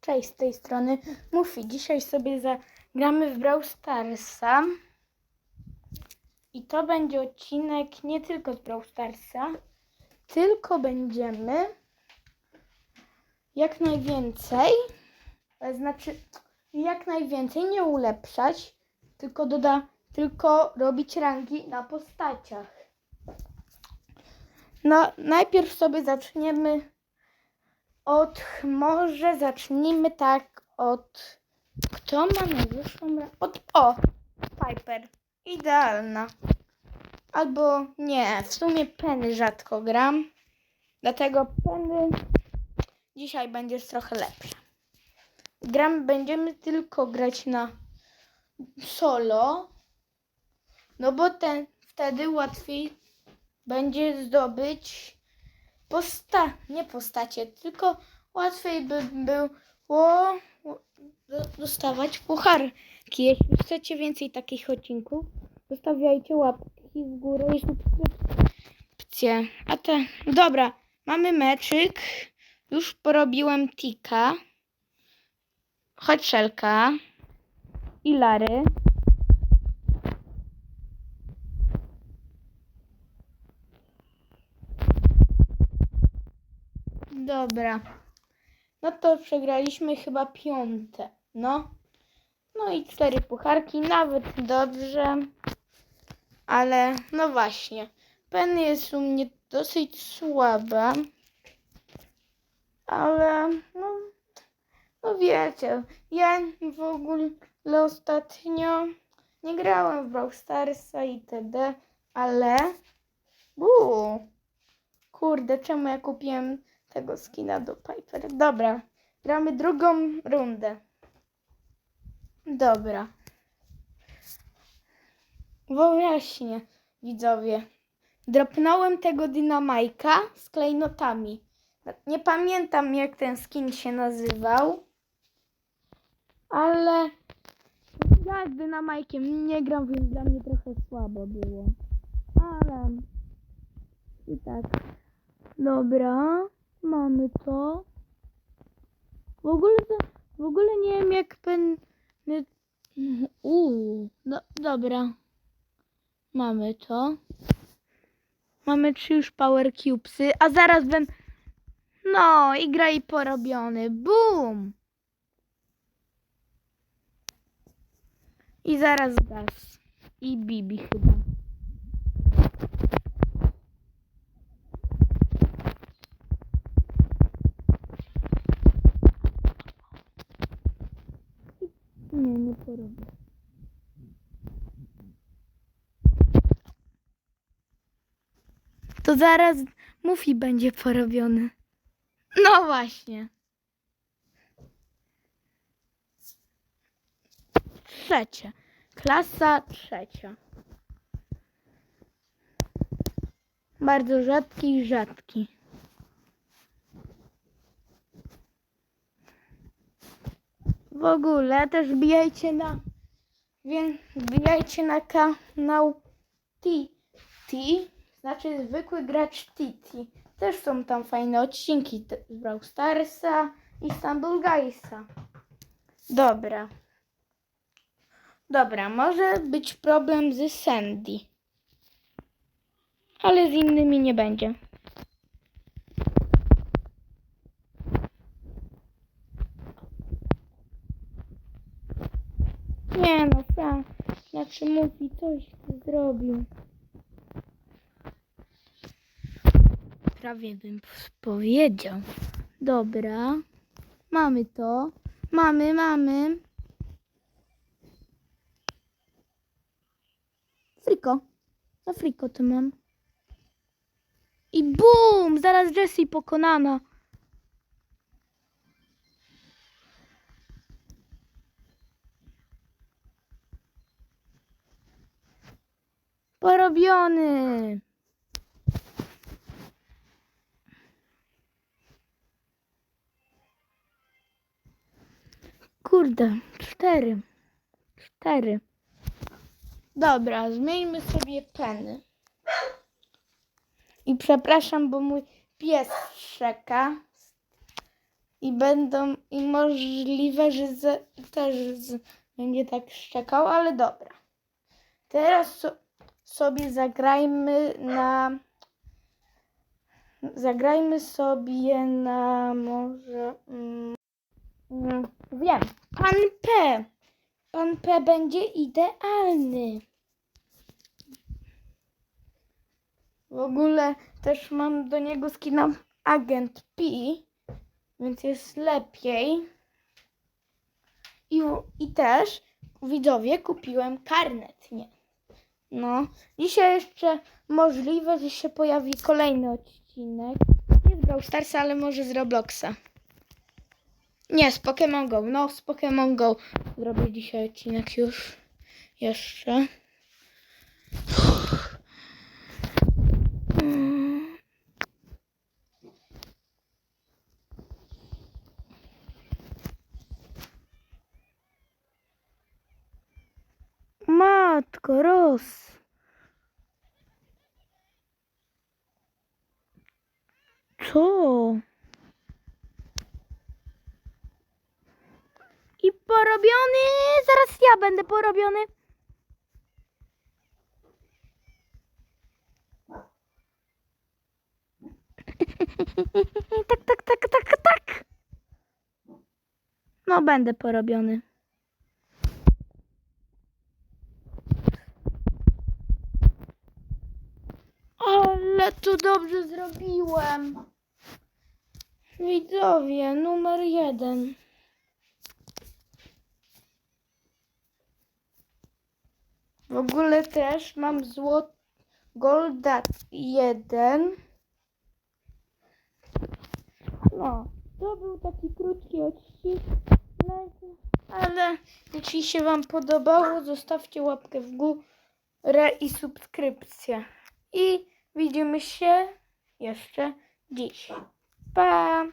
Cześć, z tej strony Mufi. Dzisiaj sobie zagramy w Brawl Starsa. I to będzie odcinek nie tylko z Brawl Starsa, tylko będziemy jak najwięcej, to znaczy jak najwięcej nie ulepszać, tylko doda, tylko robić rangi na postaciach. No, najpierw sobie zaczniemy od, może zacznijmy tak od, kto ma najwyższą, od, o, Piper, idealna. Albo nie, w sumie Penny rzadko gram, dlatego Penny dzisiaj będziesz trochę lepsza. Gram, będziemy tylko grać na solo, no bo ten, wtedy łatwiej będzie zdobyć posta, nie postacie, tylko łatwiej by było do- dostawać pucharki. Jeśli chcecie więcej takich odcinków, zostawiajcie łapki w górę i subskrypcje. A te, dobra, mamy meczyk. Już porobiłem tika. Chodź szelka. I Lary. Dobra. No to przegraliśmy chyba piąte. No. No i cztery pucharki, nawet dobrze. Ale no właśnie. Penny jest u mnie dosyć słaba. Ale no, no wiecie, ja w ogóle ostatnio nie grałem w Brawl Starsa itd. Ale Buu. Kurde, czemu ja kupiłem tego skina do Piper? Dobra, gramy drugą rundę. Dobra. Bo właśnie, widzowie, dropnąłem tego dynamajka z klejnotami. Nie pamiętam jak ten skin się nazywał, ale ja z dynamajkiem nie gram, więc dla mnie trochę słabo było. Ale i tak. Dobra, mamy to. W ogóle, w ogóle nie wiem jak pen... Uuu, no, dobra. Mamy to. Mamy trzy już power cubesy, a zaraz będę... No, i gra i porobiony. Boom! I zaraz gaz. I Bibi chyba. Porobię. To zaraz Mufi będzie porobiony. No właśnie. Trzecia. Klasa trzecia. Bardzo rzadki i rzadki. W ogóle też wbijajcie na więc wbijajcie na kanał T. T, znaczy zwykły gracz Titi. Też są tam fajne odcinki z Brawl Starsa i Istanbul Guysa. Dobra. Dobra, może być problem z Sandy. Ale z innymi nie będzie. Nie no, Frank, znaczy mówi coś zrobił. Prawie bym powiedział. Dobra, mamy to. Mamy, mamy. Friko. Za friko to mam. I bum! Zaraz Jessie pokonana. Porobiony. Kurde, cztery. Cztery. Dobra, zmieńmy sobie peny. I przepraszam, bo mój pies szczeka. i będą i możliwe, że z, też z, będzie tak szczekał, ale dobra. Teraz sobie zagrajmy na zagrajmy sobie na może mm, wiem, pan P. Pan P będzie idealny. W ogóle też mam do niego skina Agent P, więc jest lepiej. I, I też widzowie kupiłem karnet, nie? No, dzisiaj jeszcze możliwe, że się pojawi kolejny odcinek. Nie z Brawl Starsa, ale może z Robloxa. Nie, z Pokémon Go. No, z Pokémon Go zrobię dzisiaj odcinek już. Jeszcze. Mm. Matko, Ros. Co? I porobiony! Zaraz ja będę porobiony. tak, tak, tak, tak, tak. No, będę porobiony. Tu dobrze zrobiłem. Widzowie, numer jeden. W ogóle też mam złot Golda 1. No, to był taki krótki odcinek, ale jeśli się Wam podobało, zostawcie łapkę w górę i subskrypcję. I widzimy się jeszcze dziś. Pa!